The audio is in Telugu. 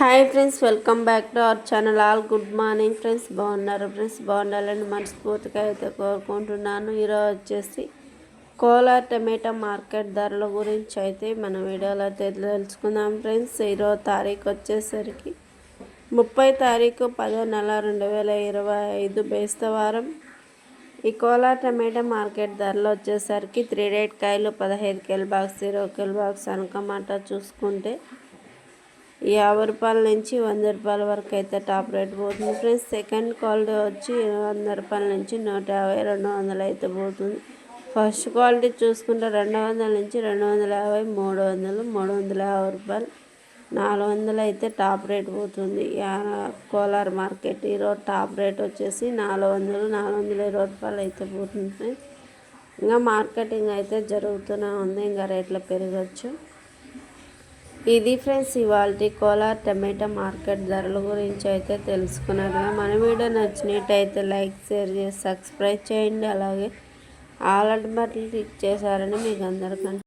Hi friends welcome back to our channel. All good morning friends. బాగున్నారు ఫ్రెండ్స్ బాగుండాలని మనస్ఫూర్తిగా అయితే కోరుకుంటున్నాను. ఈరోజు వచ్చేసి కోలార్ టమాటా మార్కెట్ ధరల గురించి అయితే మన వీడియోలో తెలుసుకుందాం ఫ్రెండ్స్. ఈరోజు తారీఖు వచ్చేసరికి ముప్పై తారీఖు పదో నెల రెండు వేల ఇరవై ఐదు బేస్తవారం. ఈ కోలార్ టమాటా మార్కెట్ ధరలు వచ్చేసరికి త్రీ రేట్ కాయలు పదహైదు కిలో బాక్స్ ఇరవై కిలో బాక్స్ అనుకమాట చూసుకుంటే యాభై రూపాయల నుంచి వంద రూపాయల వరకు అయితే టాప్ రేట్ పోతుంది ఫ్రెండ్స్. సెకండ్ క్వాలిటీ వచ్చి వంద రూపాయల నుంచి నూట యాభై రెండు వందలు అయితే పోతుంది. ఫస్ట్ క్వాలిటీ చూసుకుంటే రెండు వందల నుంచి రెండు వందల యాభై మూడు వందలు మూడు వందల యాభై రూపాయలు నాలుగు వందలు అయితే టాప్ రేట్ పోతుంది. కోలార్ మార్కెట్ ఈరోజు టాప్ రేట్ వచ్చేసి నాలుగు వందలు నాలుగు వందల ఇరవై రూపాయలు అయితే పోతుంది ఇంకా మార్కెటింగ్ అయితే జరుగుతూనే ఉంది ఇంకా రేట్లు పెరగచ్చు. ఇది ఫ్రెండ్స్ ఇవాళ కోలార్ టమాటా మార్కెట్ ధరల గురించి అయితే తెలుసుకున్నారు మన వీడియో నచ్చినట్టయితే లైక్ షేర్ చేసి సబ్స్క్రైబ్ చేయండి. అలాగే ఆల్ బట్టలు క్లిక్ చేశారని మీకు అందరికంటే